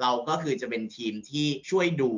เราก็คือจะเป็นทีมที่ช่วยดู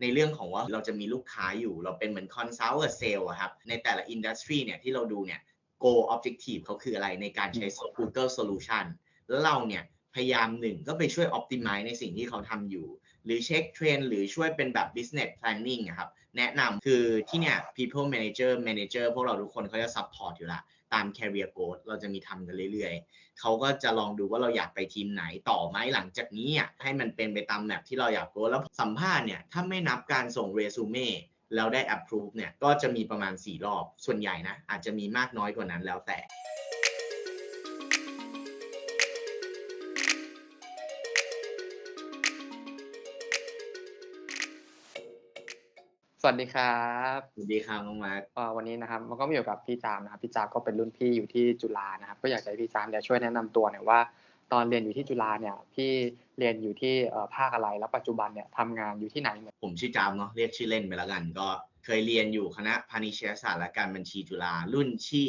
ในเรื่องของว่าเราจะมีลูกค้าอยู่เราเป็นเหมือนคอนซัลท์กับเซลล์ครับในแต่ละอินดัสทรีเนี่ยที่เราดูเนี่ย goal objective เขาคืออะไรในการใช้ Google Solution แล้วเราเนี่ยพยายามหนึ่งก็ไปช่วย optimize ในสิ่งที่เขาทำอยู่ หรือเช็คเทรนหรือช่วยเป็นแบบ business planning ครับ แนะนำคือที่เนี่ย people manager manager พวกเราทุกคนเขาจะ support อยู่ละตาม career growth เราจะมีทำกันเรื่อยๆ เขาก็จะลองดูว่าเราอยากไปทีมไหนต่อไหมหลังจากนี้อะให้มันเป็นไปตามแบบที่เราอยากโกแล้วสัมภาษณ์เนี่ยถ้าไม่นับการส่งเรซูเม่แล้วได้ approve เนี่ยก็จะมีประมาณ 4 รอบส่วนใหญ่นะอาจจะมีมากน้อยกว่านั้นแล้วแต่ วัสดีครับสวัสดีครับน้องมาร์คเอ่อวันนี้นะครับมันก็มาอยู่กับพี่จามนะครับพี่จามก็เป็นรุ่นพี่อยู่ที่จุฬานะครับ ก็อยากจะให้พี่จามเนี่ยช่วยแนะนำตัวหน่อยว่า ตอนเรียนอยู่ที่จุฬาเนี่ยพี่เรียนอยู่ที่เอ่อภาคอะไรแล้วปัจจุบันเนี่ยทำงานอยู่ที่ไหนเนี่ยผมชื่อจามเนาะเรียกชื่อเล่นไปแล้วกัน ก็เคยเรียนอยู่คณะพาณิชยศาสตร์และการบัญชีจุฬารุ่นชี่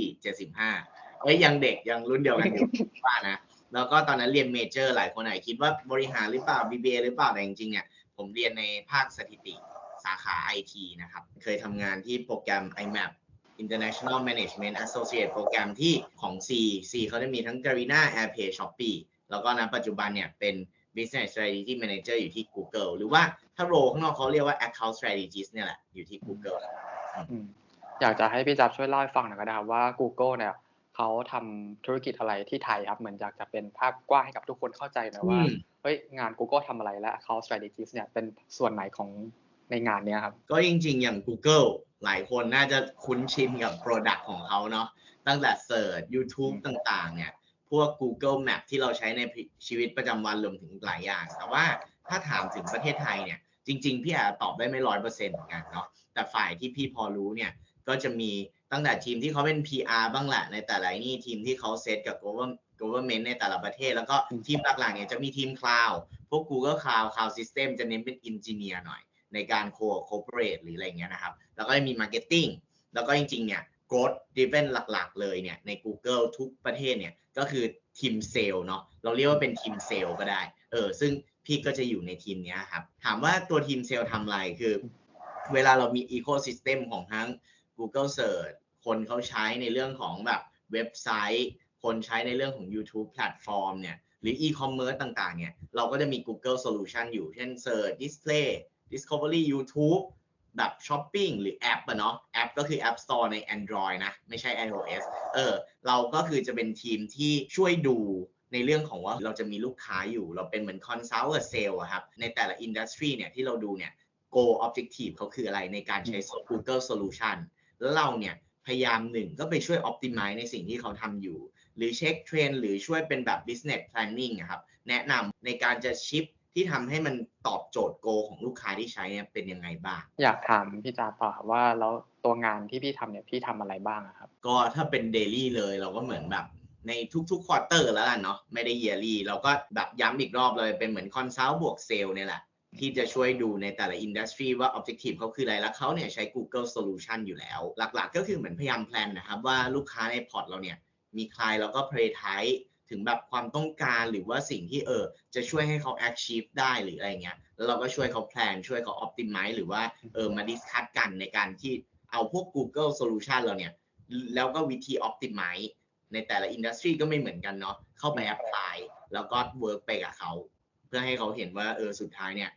75เอ้ยยังเด็กยังรุ่นเดียวกันอยู่ว่านะแล้วก็ตอนนั้นเรียนเมเจอร์หลายคนอาจคิดว่าบริหารหรือเปล่า BBA หรือเปล่าแต่จริงๆเนี่ยผมเรียนในภาคสถิติ สาขา IT นะครับ เคยทำงานที่โปรแกรม IMAP International Management Associate โปรแกรมที่ของ C C เขาจะมีทั้ง Garena AirPay Shopee แล้วก็ณปัจจุบันเนี่ยเป็น Business Strategy Manager อยู่ที่ Google หรือว่าถ้าโรข้างนอกเขาเรียกว่า Account Strategist เนี่ยแหละอยู่ที่ Google อืมอยากจะให้พี่จามช่วยเล่าให้ฟังหน่อยก็ได้ครับว่า Google เนี่ยเขาทำธุรกิจอะไรที่ไทยครับ เหมือนอยากจะเป็นภาพกว้างให้กับทุกคนเข้าใจหน่อยว่าอืมเฮ้ยงาน Google ทำอะไรและ Account Strategist เนี่ยเป็นส่วนไหนของ ในงานเนี้ยครับ ก็จริงๆ อย่าง Google หลายคนน่าจะคุ้นชินกับ Product ของเขาเนาะตั้งแต่เสิร์ช YouTube ต่างๆ เนี่ย พวก Google Map ที่เราใช้ในชีวิตประจำวันรวมถึงหลายอย่าง แต่ว่าถ้าถามถึงประเทศไทยเนี่ย จริง ๆ พี่อาจจะตอบได้ไม่ร้อยเปอร์เซ็นต์เหมือนกันเนาะแต่ฝ่ายที่พี่พอรู้เนี่ย ก็จะมีตั้งแต่ทีมที่เขาเป็น PR บ้างแหละในแต่ละนี่ทีมที่เขาเซตกับ government government ในแต่ละประเทศ แล้วก็ทีมหลักๆเนี่ยจะมีทีม cloud พวก Google Cloud Cloud System จะเน้นเป็น engineer หน่อย ในการ co cooperate หรืออะไรเงี้ยนะครับ แล้วก็มี marketing แล้วก็จริงๆเนี่ย growth driven หลักๆ เลยเนี่ยใน Google ทุกประเทศเนี่ยก็คือทีมเซลเนาะเราเรียกว่าเป็นทีมเซลก็ได้เออซึ่งพี่ก็จะอยู่ในทีมนี้ครับ ถามว่าตัวทีมเซลทำอะไรคือ เวลาเรามี ecosystem ของทั้ง Google Search คนเขาใช้ในเรื่องของแบบเว็บไซต์ คนใช้ในเรื่องของ YouTube แพลตฟอร์มเนี่ยหรือ e-commerce ต่างๆเนี่ยเราก็จะมี Google Solution อยู่เช่น Search Display Discovery YouTube แบบ Shopping หรือแอปอะเนาะแอปก็คือ App Store ใน Android นะ ไม่ใช่ iOS เออเราก็คือจะเป็นทีมที่ช่วยดูในเรื่องของว่าเราจะมีลูกค้าอยู่เราเป็นเหมือน consult กับ sale อะครับ ในแต่ละ industry เนี่ยที่เราดูเนี่ย goal objective เขาคืออะไรในการใช้ Google Solution แล้วเราเนี่ยพยายามหนึ่งก็ไปช่วย optimize ในสิ่งที่เขาทำอยู่ หรือเช็คเทรนหรือช่วยเป็นแบบ business planning อะครับ แนะนำในการจะชิป ที่ทำให้มันตอบโจทย์โกของลูกค้าที่ใช้เนี่ยเป็นยังไงบ้าง อยากถามพี่จาต่อครับว่าแล้วตัวงานที่พี่ทำเนี่ยพี่ทำอะไรบ้างอะครับ ก็ถ้าเป็นเดลี่เลยเราก็เหมือนแบบในทุกๆควอเตอร์แล้วกันเนาะไม่ได้เย a r ลี่เราก็แบบย้ำอีกรอบเลยเป็นเหมือนคอนซัลท์บวกเซลเนี่ยแหละ ที่จะช่วยดูในแต่ละอินดัสทรีว่า Objective เขาคืออะไร แล้วเขาเนี่ยใช้ Google Solution อยู่แล้ว หลักๆ ก็คือเหมือนพยายามแพลนนะครับว่าลูกค้าในพอร์ตเราเนี่ยมีใครแล้วก็ play type ถึงแบบความต้องการหรือว่าสิ่งที่เออจะช่วยให้เขา achieve ได้หรืออะไรเงี้ยแล้วเราก็ช่วยเขาแพลนช่วยเขา optimize หรือว่าเออมา discuss กันในการที่เอาพวก Google Solution เราเนี่ย แล้วก็วิธี optimize ในแต่ละอินดัสทรีก็ไม่เหมือนกันเนาะเข้าไป apply แล้วก็ work ไปกับเขา เพื่อให้เขาเห็นว่าเออสุดท้ายเนี่ย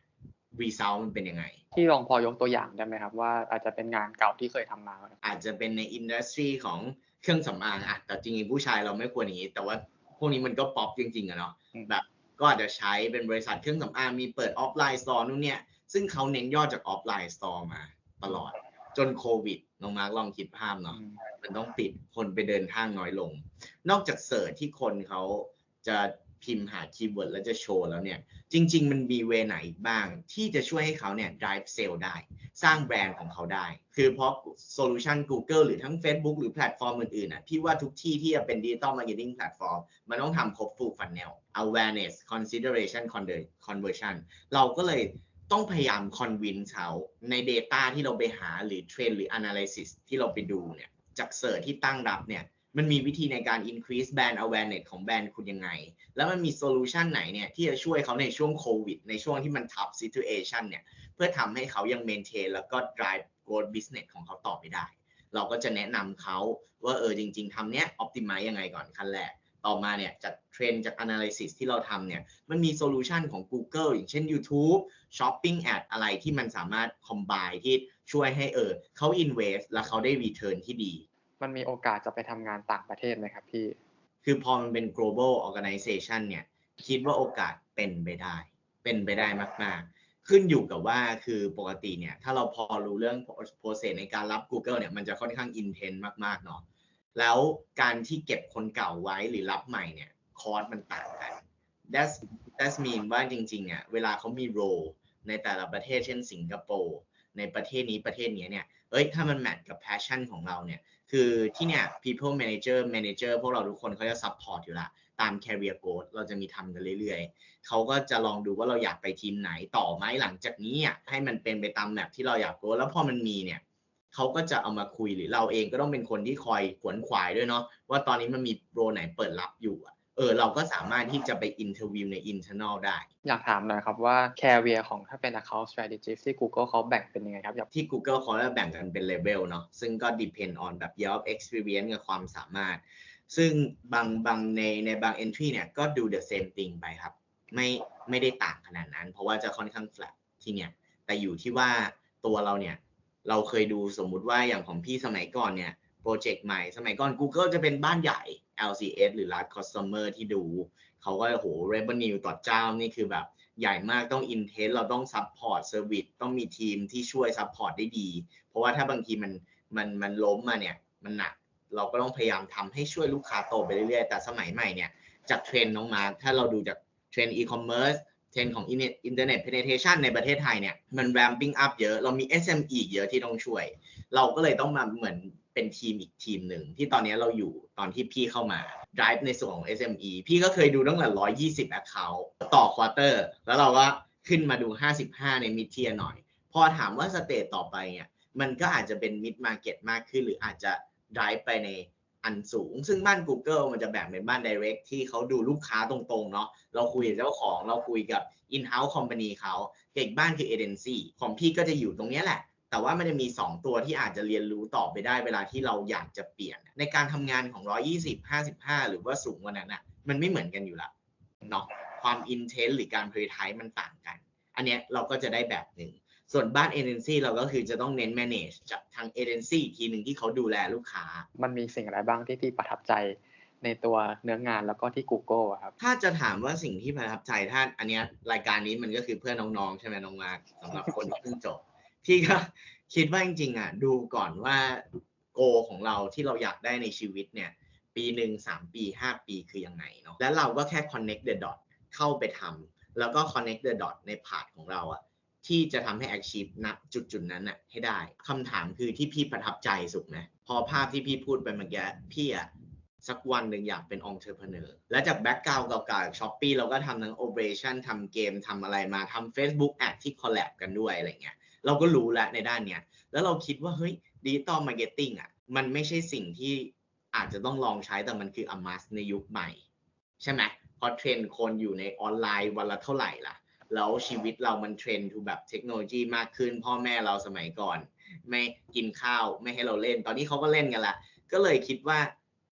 result มันเป็นยังไง ที่ลองพอยกตัวอย่างได้ไหมครับ ว่าอาจจะเป็นงานเก่าที่เคยทำมาครับอาจจะเป็นในอินดัสทรีของเครื่องสำอางอะแต่จริงๆผู้ชายเราไม่ควรอย่างนี้ แต่ว่า พวกนี้มันก็ป๊อปจริงๆอะเนาะแบบก็อาจจะใช้เป็นบริษัทเครื่องสำอางมีเปิดออฟไลน์สตอร์นู่นเนี่ย ซึ่งเขาเน้นยอดจากออฟไลน์สตอร์มาตลอด จนโควิดน้องมาร์กลองคิดภาพเนาะอืมมันต้องปิดคนไปเดินห้างน้อยลง นอกจากเสิร์ชที่คนเขาจะ พิมพ์หาคีย์เวิร์ดแล้วจะโชว์แล้วเนี่ย จริง ๆ มันมีเวไหนอีกบ้างที่จะช่วยให้เขาเนี่ย drive sale ได้ สร้างแบรนด์ของเขาได้ คือเพราะโซลูชัน Google หรือทั้ง Facebook หรือแพลตฟอร์มอื่นๆอะพี่ว่าทุกที่ที่จะเป็น Digital Marketing Platform มันต้องทำครบ full funnel awareness consideration conversion เราก็เลยต้องพยายาม convince เขาใน Data ที่เราไปหาหรือ Trend หรือ Analysis ที่เราไปดูเนี่ยจากเสิร์ชที่ตั้งรับเนี่ย มันมีวิธีในการ increase brand awareness ของแบรนด์คุณยังไง แล้วมันมีโซลูชันไหนเนี่ยที่จะช่วยเขาในช่วงโควิดในช่วงที่มัน tough situation เนี่ย เพื่อทำให้เขายัง maintain แล้วก็ drive growth business ของเขาต่อไปได้ เราก็จะแนะนำเขาว่าเออจริง ๆทำเนี้ย optimize ยังไงก่อนขั้นแรก ต่อมาเนี่ยจากเทรนจาก analysis ที่เราทำเนี่ย มันมีโซลูชันของ Google อย่างเช่น YouTube Shopping Ad อะไรที่มันสามารถ combine ที่ช่วยให้เออเขา invest แล้วเขาได้ return ที่ดี มันมีโอกาสจะไปทำงานต่างประเทศไหมครับพี่ คือพอมันเป็น global organization เนี่ย คิดว่าโอกาสเป็นไปได้ เป็นไปได้มาก ๆ ขึ้นอยู่กับว่าคือปกติเนี่ย ถ้าเราพอรู้เรื่อง process ในการรับ Google เนี่ย มันจะค่อนข้าง intense มาก ๆ เนาะ แล้วการที่เก็บคนเก่าไว้หรือรับใหม่เนี่ย คอร์สมันต่างกัน that's that's mean ว่าจริงๆเนี่ยเวลาเขามี role ในแต่ละประเทศเช่นสิงคโปร์ในประเทศนี้ประเทศนี้เนี่ย เอ้ย ถ้ามันแมทกับ passion ของเราเนี่ย คือที่เนี่ย people manager manager พวกเราทุกคนเขาจะ support อยู่ละตาม career growth เราจะมีทำกันเรื่อยๆ เขาก็จะลองดูว่าเราอยากไปทีมไหนต่อไหมหลังจากนี้อะให้มันเป็นไปตามแบบที่เราอยาก grow แล้วพอมันมีเนี่ยเขาก็จะเอามาคุยหรือเราเองก็ต้องเป็นคนที่คอยขวนขวายด้วยเนาะว่าตอนนี้มันมีโรไหนเปิดรับอยู่อะ เออเราก็สามารถที่จะไปอินเทอร์วิวใน internal ได้ อยากถามหน่อยครับว่า career ของถ้าเป็น account strategist ที่ Google เขาแบ่งเป็นยังไงครับอยากที่ Google เขาจะแบ่งกันเป็นเลเวลเนาะซึ่งก็ depend on แบบ year of experience กับความสามารถ ซึ่งบางบางในในบาง entry เนี่ยก็ดู the same thing ไปครับ ไม่ไม่ได้ต่างขนาดนั้น เพราะว่าจะค่อนข้าง flat ที่เนี่ยแต่อยู่ที่ว่าตัวเราเนี่ยเราเคยดูสมมุติว่าอย่างของพี่สมัยก่อนเนี่ย โปรเจกต์ใหม่ สมัยก่อน Google จะเป็นบ้านใหญ่ LCS หรือ large customer ที่ดู เขาก็โห revenue ต่อเจ้านี่คือแบบใหญ่มากต้อง intense เราต้อง support service ต้องมีทีมที่ช่วย support ได้ดี เพราะว่าถ้าบางทีมันมันมันล้มมาเนี่ย มันหนัก เราก็ต้องพยายามทำให้ช่วยลูกค้าโตไปเรื่อยๆ แต่สมัยใหม่เนี่ยจากเทรนด์น้องมาถ้าเราดูจากเทรนด์ e-commerce เทรนด์ของ internet penetration ในประเทศไทยเนี่ยมัน ramping up เยอะ เรามี SME เยอะที่ต้องช่วย เราก็เลยต้องมาเหมือน เป็นทีมอีกทีมหนึ่งที่ตอนนี้เราอยู่ตอนที่พี่เข้ามา drive ในส่วนของ SME พี่ก็เคยดูตั้งแต่120 account ต่อ quarter แล้วเราก็ขึ้นมาดู 55 ใน mid tier หน่อย พอถามว่าสเตจต่อไปเนี่ยมันก็อาจจะเป็น mid market มากขึ้น หรืออาจจะ drive ไปในอันสูง ซึ่งบ้าน Google มันจะแบ่งเป็นบ้าน direct ที่เขาดูลูกค้าตรงๆเนาะเราคุยกับเจ้าของเราคุยกับ in-house company เขาเอกบ้านคือ agency ของพี่ก็จะอยู่ตรงนี้แหละ แต่ว่ามันจะมี 2 ตัวที่อาจจะเรียนรู้ต่อไปได้เวลาที่เราอยากจะเปลี่ยน ในการทำงานของ 120 55 หรือว่าสูงกว่านั้นอะมันไม่เหมือนกันอยู่แล้วเนาะความ intense หรือการ prioritize มันต่างกัน อันเนี้ยเราก็จะได้แบบหนึ่ง ส่วนบ้านเอเจนซี่เราก็คือจะต้องเน้น manage จากทางเอเจนซี่ทีหนึ่งที่เขาดูแลลูกค้า มันมีสิ่งอะไรบ้างที่พี่ประทับใจในตัวเนื้องานแล้วก็ที่ Google อะครับ ถ้าจะถามว่าสิ่งที่ประทับใจถ้าอันเนี้ยรายการนี้มันก็คือเพื่อนน้องๆ ใช่ไหมน้องมาร์คสำหรับคนที่เพิ่งจบ พี่ก็คิดว่าจริงๆอะดูก่อนว่าโกของเราที่เราอยากได้ในชีวิตเนี่ย ปีหนึ่งสามปีห้าปีคือยังไงเนาะแล้วเราก็แค่ connect the dot เข้าไปทำแล้วก็ connect the dot ในพาร์ทของเราอะที่จะทำให้ achieve ณจุดจุดๆนั้นอะให้ได้คำถามคือที่พี่ประทับใจสุดไหมพอภาพที่พี่พูดไปเมื่อกี้พี่อะสักวันหนึ่งอยากเป็น entrepreneur และจากแบ็กกราวด์เก่าๆช้อปปี้เราก็ทำทั้ง operation ทำเกมทำอะไรมาทำ Facebook ad ที่ collab กันด้วยอะไรเงี้ย เราก็รู้แล้วในด้านเนี้ยแล้วเราคิดว่าเฮ้ยดิจิตอลมาร์เก็ตติ้งอะมันไม่ใช่สิ่งที่อาจจะต้องลองใช้แต่มันคือ a must ในยุคใหม่ ใช่ไหมเพราะเทรนด์คนอยู่ในออนไลน์วันละเท่าไหร่ล่ะ แล้วชีวิตเรามันเทรนด์ทูแบบเทคโนโลยีมากขึ้น พ่อแม่เราสมัยก่อน ไม่กินข้าวไม่ให้เราเล่น ตอนนี้เขาก็เล่นกันละก็เลยคิดว่า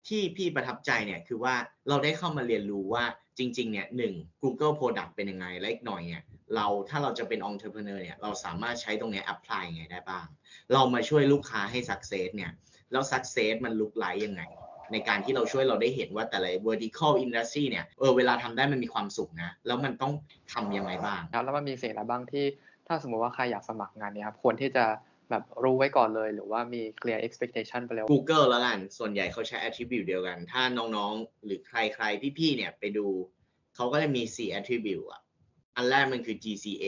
ที่พี่ประทับใจเนี่ยคือว่าเราได้เข้ามาเรียนรู้ว่าจริง ๆ เนี่ยหนึ่ง Google Product เป็นยังไงและอีกหน่อยเนี่ย เราถ้าเราจะเป็น entrepreneur เนี่ยเราสามารถใช้ตรงเนี้ย apply ยังไงได้บ้าง เรามาช่วยลูกค้าให้ success เนี่ยแล้ว success มันลุกไลท์ยังไง ในการที่เราช่วยเราได้เห็นว่าแต่ละ vertical industry เนี่ยเออเวลาทำได้มันมีความสุขนะ แล้วมันต้องทำยังไงบ้างครับแล้วมันมีสิ่งอะไรบ้างที่ถ้าสมมุติว่าใครอยากสมัครงานเนี้ยครับควรที่จะแบบรู้ไว้ก่อนเลยหรือว่ามี clear expectation ไปแล้ว Google แล้วกัน ส่วนใหญ่เขาใช้ attribute เดียวกัน ถ้าน้องๆ หรือใครๆ พี่ๆ เนี่ยไปดู เขาก็จะมี 4 attribute อะ อันแรกมันคือ GCA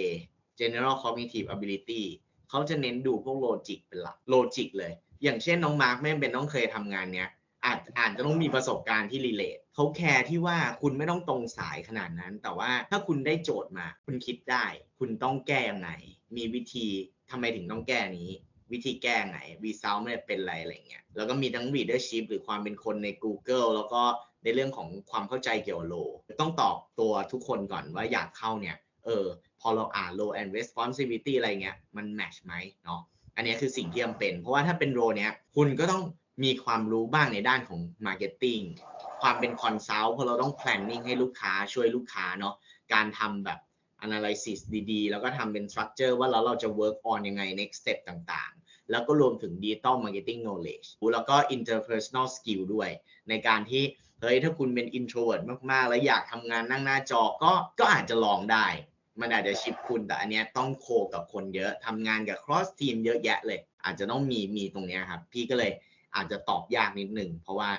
General Cognitive Ability เขาจะเน้นดูพวก logic เป็นหลัก logic เลย อย่างเช่นน้องมาร์คไม่เป็นต้องเคยทำงานเนี้ยอาจอาจจะต้องมีประสบการณ์ที่ relate เขาแคร์ที่ว่าคุณไม่ต้องตรงสายขนาดนั้น แต่ว่าถ้าคุณได้โจทย์มา คุณคิดได้ คุณต้องแก้ยังไง มีวิธีทำไมถึงต้องแก้นี้ วิธีแก้ไง result ไม่เป็นไรอะไรเงี้ยแล้วก็มีทั้ง leadership หรือความเป็นคนใน Google แล้วก็ ในเรื่องของความเข้าใจเกี่ยวกับโลต้องตอบตัวทุกคนก่อนว่าอยากเข้าเนี่ยเออพอเราอ่าน role and responsibility อะไรเงี้ยมัน match ไหมเนาะอันนี้คือสิ่งที่จำเป็น เพราะว่าถ้าเป็นโรเนี้ยคุณก็ต้องมีความรู้บ้างในด้านของ marketing ความเป็น consult เพราะเราต้อง planning ให้ลูกค้าช่วยลูกค้าเนาะการทำแบบ analysis ดีๆ แล้วก็ทำเป็น structure ว่าแล้วเราจะ work on ยังไง next step ต่างๆ แล้วก็รวมถึง digital marketing knowledge แล้วก็ interpersonal skill ด้วย ในการที่ เฮ้ยถ้าคุณเป็น introvert มากๆ แล้วอยากทำงานนั่งหน้าจอก็ก็อาจจะลองได้ มันอาจจะชิปคุณแต่อันเนี้ยต้องโคกับคนเยอะทำงานกับ cross team เยอะแยะเลย อาจจะต้องมีมีตรงเนี้ยครับ พี่ก็เลยอาจจะตอบยากนิดหนึ่งเพราะว่า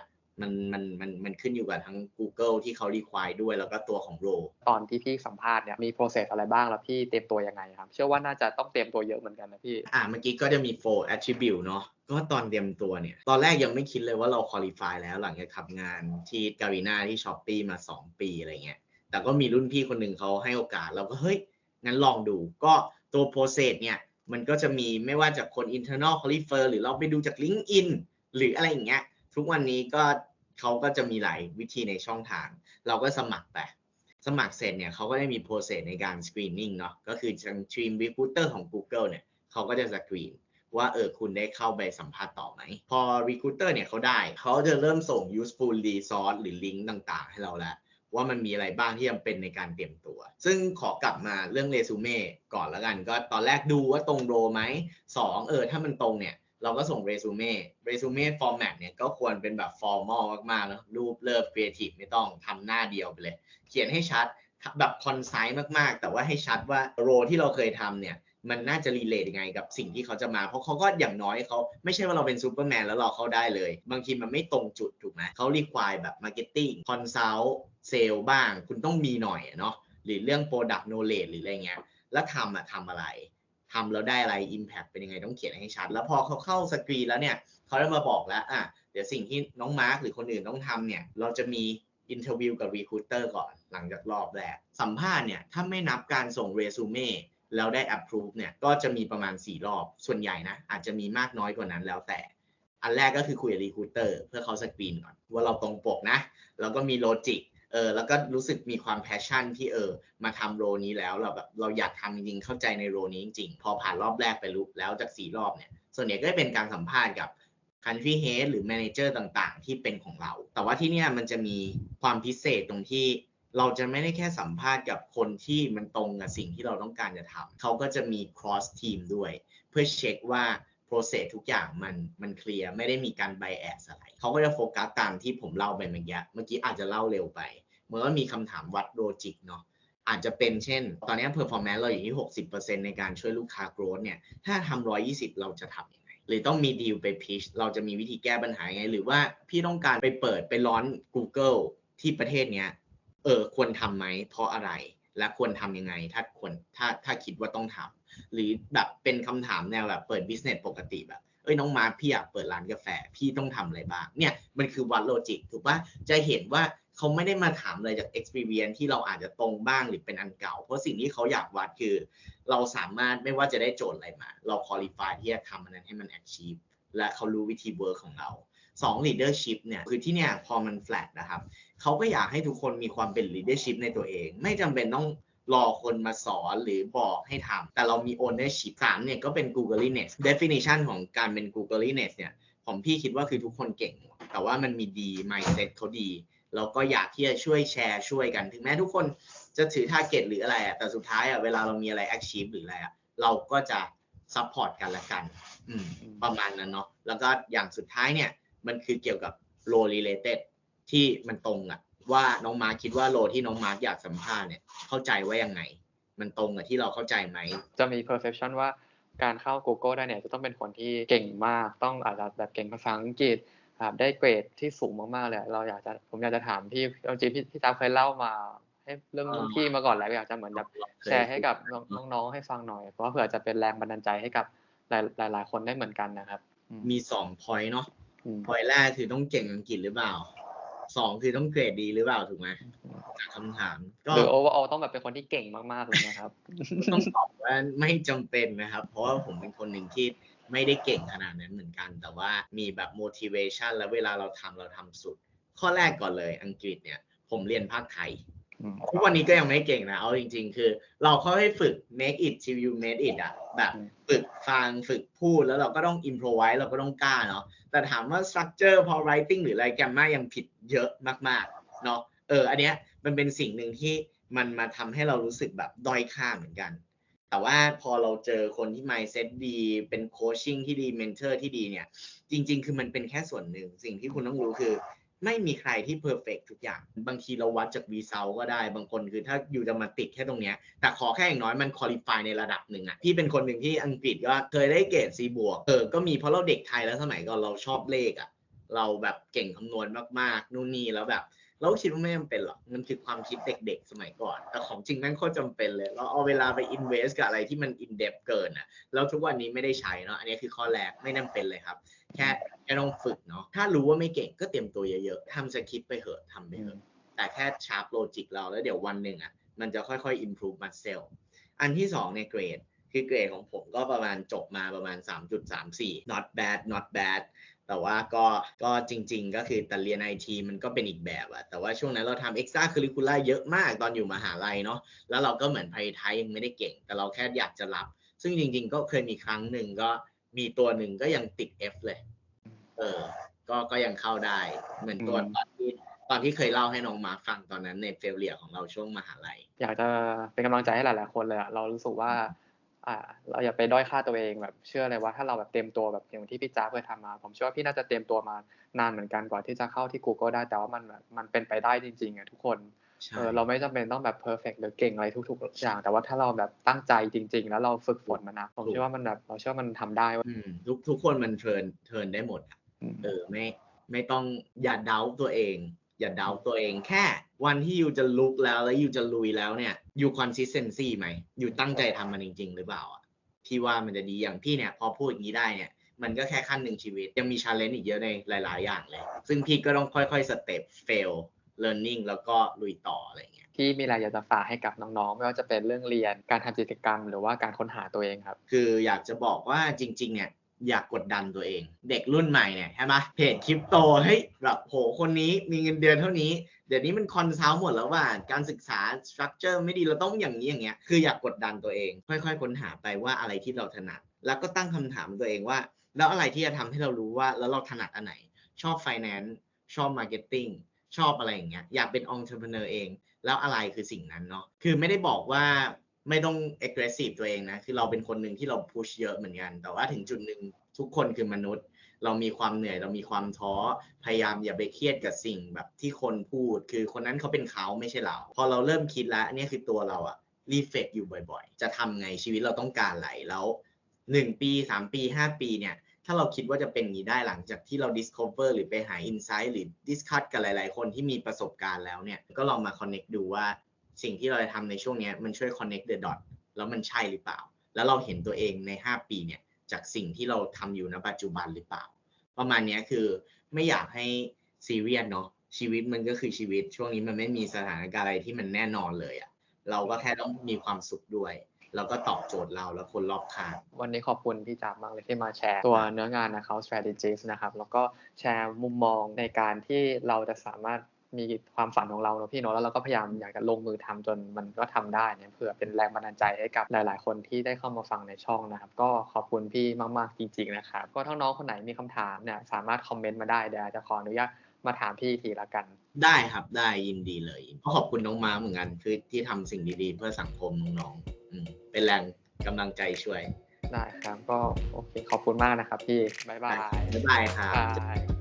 มันมันมันมันขึ้นอยู่กับทั้ง Google ที่เขา require ด้วยแล้วก็ตัวของโรตอนที่พี่สัมภาษณ์เนี่ยมี process อะไรบ้างแล้วพี่เตรียมตัวยังไงครับ เชื่อว่าน่าจะต้องเตรียมตัวเยอะเหมือนกันนะพี่ อ่าเมื่อกี้ก็จะมี four attribute เนาะก็ตอนเตรียมตัวเนี่ย ตอนแรกยังไม่คิดเลยว่าเรา qualify แล้วหลังจากทำงานที่การีนาที่ s h อ p e e มา 2 ปีอะไรเงี้ยแต่ก็มีรุ่นพี่คนหนึ่งเขาให้โอกาสเราก็เฮ้ยงั้นลองดูก็ตัว process เนี่ยมันก็จะมีไม่ว่าจากคน internal qualifier หรือเราไปดูจาก LinkedIn หรืออะไรอย่างเงี้ย ทุกวันนี้ก็เขาก็จะมีหลายวิธีในช่องทาง เราก็สมัครไปสมัครเสร็จเนี่ยเขาก็ได้มี process ในการ screening เนาะก็คือทาง team recruiter ของ Google เนี่ยเขาก็จะ screen ว่าเออคุณได้เข้าไปสัมภาษณ์ต่อไหม พอ recruiter เนี่ยเขาได้เขาจะเริ่มส่ง useful resource หรือลิงก์ต่างๆ ให้เราแล้ว ว่ามันมีอะไรบ้างที่จำเป็นในการเตรียมตัว ซึ่งขอกลับมาเรื่องเรซูเม่ก่อนแล้วกัน ก็ตอนแรกดูว่าตรงโรไหมสองเออถ้ามันตรงเนี่ย เราก็ส่งเรซูเม่เรซูเม่ฟอร์แมตเนี่ยก็ควรเป็นแบบฟอร์มอลมากๆนะรูปเลิฟครีเอทีฟไม่ต้องทำหน้าเดียวไปเลย เขียนให้ชัดแบบคอนไซส์มากๆ แต่ว่าให้ชัดว่าโรที่เราเคยทำเนี่ยมันน่าจะรีเลทยังไงกับสิ่งที่เขาจะมา เพราะเขาก็อย่างน้อยเขาไม่ใช่ว่าเราเป็นซูเปอร์แมนแล้วเราเข้าได้เลย บางทีมันไม่ตรงจุดถูกไหมเขารีควายแบบมาร์เก็ตติ้งคอนซัลท์เซลบ้าง คุณต้องมีหน่อยเนาะหรือเรื่อง Product Knowledge หรืออะไรเงี้ยแล้วทำอะทำอะไร ทำแล้วได้อะไร Impact เป็นยังไงต้องเขียนให้ชัด แล้วพอเขาเข้าสกรีนแล้วเนี่ยเขาได้มาบอกแล้วอะเดี๋ยวสิ่งที่น้องมาร์คหรือคนอื่นต้องทำเนี่ยเราจะมีอินเทอร์วิวกับรีคูเตอร์ก่อนหลังจากรอบแรก สัมภาษณ์เนี่ยถ้าไม่นับการส่งเรซูเม่แล้วได้ approve เนี่ยก็จะมีประมาณ 4 รอบส่วนใหญ่นะ อาจจะมีมากน้อยกว่านั้นแล้วแต่ อันแรกก็คือคุยกับรีคูเตอร์เพื่อเขาสกรีนก่อน ว่าเราตรงปกนะ แล้วก็มีโลจิก เออแล้วก็รู้สึกมีความแพชชั่นที่เออ มาทำโรนี้แล้วเราแบบเราอยากทำจริงๆเข้าใจในโรนี้จริงๆ พอผ่านรอบแรกไปลุกแล้วจากสี่รอบเนี่ยส่วนใหญ่ก็จะเป็นการสัมภาษณ์กับ country head หรือ manager ต่างๆ ที่เป็นของเรา แต่ว่าที่เนี่ยมันจะมีความพิเศษตรงที่เราจะไม่ได้แค่สัมภาษณ์กับคนที่มันตรงกับสิ่งที่เราต้องการจะทำเขาก็จะมี cross team ด้วย เพื่อเช็คว่า process ทุกอย่างมันมันเคลียร์ไม่ได้มีการ bias อะไรเขาก็จะโฟกัสตามที่ผมเล่าไปเมื่อกี้เมื่อกี้อาจจะเล่าเร็วไปเมื่อมีคำถามวัดโลจิกเนาะอาจจะเป็นเช่น ตอนนี้ performance เราอยู่ที่ 60%ในการช่วยลูกค้า growth เนี่ย ถ้าทำ120 เราจะทำยังไง หรือต้องมีดีลไป pitch เราจะมีวิธีแก้ปัญหายังไง หรือว่าพี่ต้องการไปเปิดไปร้อน Google ที่ประเทศเนี้ย เออ ควรทำไหม เพราะอะไร และควรทำยังไง ถ้าควรถ้าถ้าคิดว่าต้องทำหรือแบบเป็นคำถามแนวแบบเปิด business ปกติแบบเอ้ยน้องมาร์คพี่อยากเปิดร้านกาแฟพี่ต้องทำอะไรบ้างเนี่ยมันคือวัดโลจิกถูกปะจะเห็นว่าเขาไม่ได้มาถามอะไรจาก experience ที่เราอาจจะตรงบ้างหรือเป็นอันเก่า เพราะสิ่งที่เขาอยากวัดคือ เราสามารถไม่ว่าจะได้โจทย์อะไรมา เรา qualify ที่จะทำอันนั้นให้มัน achieve และเขารู้วิธี work ของเรา สอง leadership เนี่ยคือที่เนี่ยพอมัน flat นะครับเขาก็อยากให้ทุกคนมีความเป็น leadership ในตัวเอง ไม่จำเป็นต้องรอคนมาสอนหรือบอกให้ทำแต่เรามี ownership สามเนี่ยก็เป็น googliness definition ของการเป็น googliness เนี่ยผมพี่คิดว่าคือทุกคนเก่งหมดแต่ว่ามันมีดี mindset เขาดีเราก็อยากที่จะช่วยแชร์ช่วยกัน ถึงแม้ทุกคนจะถือ target หรืออะไรอะแต่สุดท้ายอะเวลาเรามีอะไร achieve หรืออะไรอะเราก็จะ support กันละกัน อืม ประมาณนั้นเนาะ แล้วก็อย่างสุดท้ายเนี่ย มันคือเกี่ยวกับ role related ที่มันตรงอะว่าน้องมาร์คคิดว่าโรที่น้องมาร์คอยากสัมภาษณ์เนี่ยเข้าใจว่ายังไง มันตรงกับที่เราเข้าใจไหม จะมี perception ว่าการเข้า Google ได้เนี่ยจะต้องเป็นคนที่เก่งมาก ต้องอาจจะแบบเก่งภาษาอังกฤษครับได้เกรดที่สูงมากๆเลยเราอยากจะผมอยากจะถามพี่เอาจริงพี่พี่ตามเคยเล่ามา ให้เรื่องรุ่นพี่มาก่อนแล้วอยากจะเหมือนแบบแชร์ให้กับน้องๆให้ฟังหน่อย เพราะว่าเผื่อจะเป็นแรงบันดาลใจให้กับหลายหลายๆคนได้เหมือนกันนะครับอืมมีสอง point เนาะ อืม point แรกคือต้องเก่งอังกฤษหรือเปล่าสองคือต้องเกรดดีหรือเปล่าถูกไหมคำถาม ก็หรือ overall ต้องแบบเป็นคนที่เก่งมากๆเลยนะครับ ต้องตอบว่าไม่จำเป็นนะครับ เพราะว่าผมเป็นคนหนึ่งที่ไม่ได้เก่งขนาดนั้นเหมือนกัน แต่ว่ามีแบบ motivation แล้วเวลาเราทำเราทำสุด ข้อแรกก่อนเลยอังกฤษเนี่ย ผมเรียนภาคไทยอืม ทุกวันนี้ก็ยังไม่เก่งนะ เอาจริง ๆ คือ เราค่อยๆฝึก make it till you made it อะแบบอืมฝึกฟังฝึกพูดแล้วเราก็ต้อง improvise เราก็ต้องกล้าเนาะแต่ถามว่า structure พอ writing หรืออะไรแกมมายังผิดเยอะมากๆเนาะเอออันเนี้ยมันเป็นสิ่งหนึ่งที่มันมาทำให้เรารู้สึกแบบด้อยค่าเหมือนกัน แต่ว่าพอเราเจอคนที่ mindset ดี เป็นโคชชิ่งที่ดีเมนเทอร์ที่ดีเนี่ย จริง ๆ คือมันเป็นแค่ส่วนหนึ่ง สิ่งที่คุณต้องรู้คือ ไม่มีใครที่เพอร์เฟกทุกอย่าง บางทีเราวัดจากวีเซลก็ได้ บางคนคือถ้าอยู่จะมาติดแค่ตรงเนี้ย แต่ขอแค่อย่างน้อยมันคุริฟายในระดับหนึ่งอะพี่เป็นคนหนึ่งที่อังกฤษก็เคยได้เกรด C บวก เออ ก็มีเพราะเราเด็กไทยแล้วสมัยก่อนเราชอบเลขอะเราแบบเก่งคำนวณมากๆ นู่นนี่แล้วแบบ เราก็คิดว่าไม่จำเป็นหรอก มันคือความคิดเด็กๆ สมัยก่อน แต่ของจริงแม่งโคตรจำเป็นเลย เราเอาเวลาไป invest กับอะไรที่มัน in depth เกินอะแล้วทุกวันนี้ไม่ได้ใช้เนาะ อันนี้คือข้อแรก ไม่จำเป็นเลยครับ แค่แค่ต้องฝึกเนาะถ้ารู้ว่าไม่เก่งก็เตรียมตัวเยอะๆทำสคริปต์ไปเหอะทำไปเหอะแต่แค่ชาร์ปโลจิกเราแล้วเดี๋ยววันหนึ่งอะมันจะค่อยๆ improve muscle อันที่สองในเกรดคือเกรดของผมก็ประมาณจบมาประมาณ 3.34 not bad not bad แต่ว่าก็ก็จริง ๆ ก็คือแต่เรียนไอทีมันก็เป็นอีกแบบอะแต่ว่าช่วงนั้นเราทำ extra curricular เยอะมากตอนอยู่มหาลัยเนาะแล้วเราก็เหมือนไพไทยยังไม่ได้เก่ง แต่เราแค่อยากจะรับ ซึ่งจริง ๆ ก็เคยมีครั้งหนึ่งก็ มีตัวหนึ่งก็ยังติด F เลย เออ ก็ก็ยังเข้าได้ เหมือนตัวอืมตอนที่ตอนที่เคยเล่าให้น้องมาฟังตอนนั้นในเฟลเลียของเราช่วงมหาลัย อยากจะเป็นกำลังใจให้หลายๆคนเลยอะเรารู้สึกว่า อ่า เราอย่าไปด้อยค่าตัวเองแบบเชื่อเลยว่าถ้าเราแบบเต็มตัวแบบอย่างที่พี่จ้าเคยทำมา ผมเชื่อว่าพี่น่าจะเต็มตัวมานานเหมือนกันกว่าที่จะเข้าที่ Google ได้แต่ว่ามันแบบมันเป็นไปได้จริงๆอะทุกคนใช่ เออเราไม่จำเป็นต้องแบบเพอร์เฟกหรือเก่งอะไรทุกๆอย่าง แต่ว่าถ้าเราแบบตั้งใจจริง ๆ แล้วเราฝึกฝนมันนะผมเชื่อว่ามันแบบเราเชื่อว่ามันทำได้เว้ยอืมทุกทุกคนมันเทิร์นเทิร์นได้หมดอะอืมเออไม่ไม่ต้องอย่าเดาตัวเอง อย่าเดาตัวเองแค่ วันที่ยูจะลุกแล้วแล้วยูจะลุยแล้วเนี่ยยูคอนซิสเซนซีไหมยูตั้งใจทำมันจริง ๆ หรือเปล่าอะพี่ว่ามันจะดีอย่างพี่เนี่ย พอพูดอย่างนี้ได้เนี่ยมันก็แค่ขั้นหนึ่งชีวิต ยังมีชาเลนจ์อีกเยอะในหลาย ๆ อย่างเลย ซึ่งพี่ก็ต้องค่อย ๆ สเต็ป fail learning แล้วก็ลุยต่ออะไรอย่างเงี้ยที่มีอะไรอยากจะฝากให้กับน้องๆ ไม่ว่าจะเป็นเรื่องเรียนการทำกิจกรรม หรือว่าการค้นหาตัวเองครับ คืออยากจะบอกว่าจริง ๆ เนี่ยอยากกดดันตัวเอง เด็กรุ่นใหม่เนี่ยใช่ไหมเพจคริปโตเฮ้ยแบบโหคนนี้มีเงินเดือนเท่านี้ เดี๋ยวนี้มันคอนซัลท์หมดแล้วว่าการศึกษาสตรัคเจอร์ไม่ดีเราต้องอย่างนี้อย่างเงี้ยคืออยากกดดันตัวเอง ค่อย ๆ ค้นหาไปว่าอะไรที่เราถนัด แล้วก็ตั้งคำถามตัวเองว่า แล้วอะไรที่จะทำให้เรารู้ว่าแล้วเราถนัดอันไหน ชอบ finance ชอบ marketing ชอบอะไรอย่างเงี้ยอยากเป็น entrepreneur เอง แล้วอะไรคือสิ่งนั้นเนาะคือไม่ได้บอกว่าไม่ต้อง aggressive ตัวเองนะคือเราเป็นคนหนึ่งที่เรา push เยอะเหมือนกัน แต่ว่าถึงจุดหนึ่งทุกคนคือมนุษย์ เรามีความเหนื่อยเรามีความท้อพยายามอย่าไปเครียดกับสิ่งแบบที่คนพูด คือคนนั้นเขาเป็นเขาไม่ใช่เรา พอเราเริ่มคิดแล้วอันนี้คือตัวเราอะรีเฟกอยู่บ่อยๆ จะทำไงชีวิตเราต้องการอะไรแล้วหนึ่งปีสามปีห้าปีเนี่ย ถ้าเราคิดว่าจะเป็นอย่างนี้ได้หลังจากที่เรา discover หรือไปหา insight หรือ discuss กับหลาย ๆ คนที่มีประสบการณ์แล้วเนี่ย ก็ลองมา connect ดูว่าสิ่งที่เราจะทำในช่วงนี้มันช่วย connect the dot แล้วมันใช่หรือเปล่า แล้วเราเห็นตัวเองใน 5 ปีเนี่ยจากสิ่งที่เราทำอยู่ณปัจจุบันหรือเปล่า ประมาณนี้คือไม่อยากให้ซีเรียสเนาะชีวิตมันก็คือชีวิตช่วงนี้มันไม่มีสถานการณ์อะไรที่มันแน่นอนเลยอะเราก็แค่ต้องมีความสุขด้วย แล้วก็ตอบโจทย์เราและคนรอบข้าง วันนี้ขอบคุณพี่จามมากเลยที่มาแชร์ตัวเนื้องานนะเขา strategies นะครับ แล้วก็แชร์มุมมองในการที่เราจะสามารถมีความฝันของเราเนอะพี่เนอะแล้วเราก็พยายามอยากจะลงมือทำจนมันก็ทำได้เนี่ยเพื่อเป็นแรงบันดาลใจให้กับหลาย ๆ คนที่ได้เข้ามาฟังในช่องนะครับ ก็ขอบคุณพี่มาก ๆ จริง ๆ นะครับ ก็ถ้าน้องคนไหนมีคำถามเนี่ยสามารถคอมเมนต์มาได้เดี๋ยวอาจจะขออนุญาตมาถามพี่อีกทีละกัน ได้ครับได้ยินดีเลยก็ขอบคุณน้องม้าเหมือนกันคือที่ทำสิ่งดี ๆ เพื่อสังคมน้องๆอืม เป็นแรงกำลังใจช่วย ได้ครับ ก็โอเคขอบคุณมากนะครับพี่ บ๊ายบาย บ๊ายบายครับบาย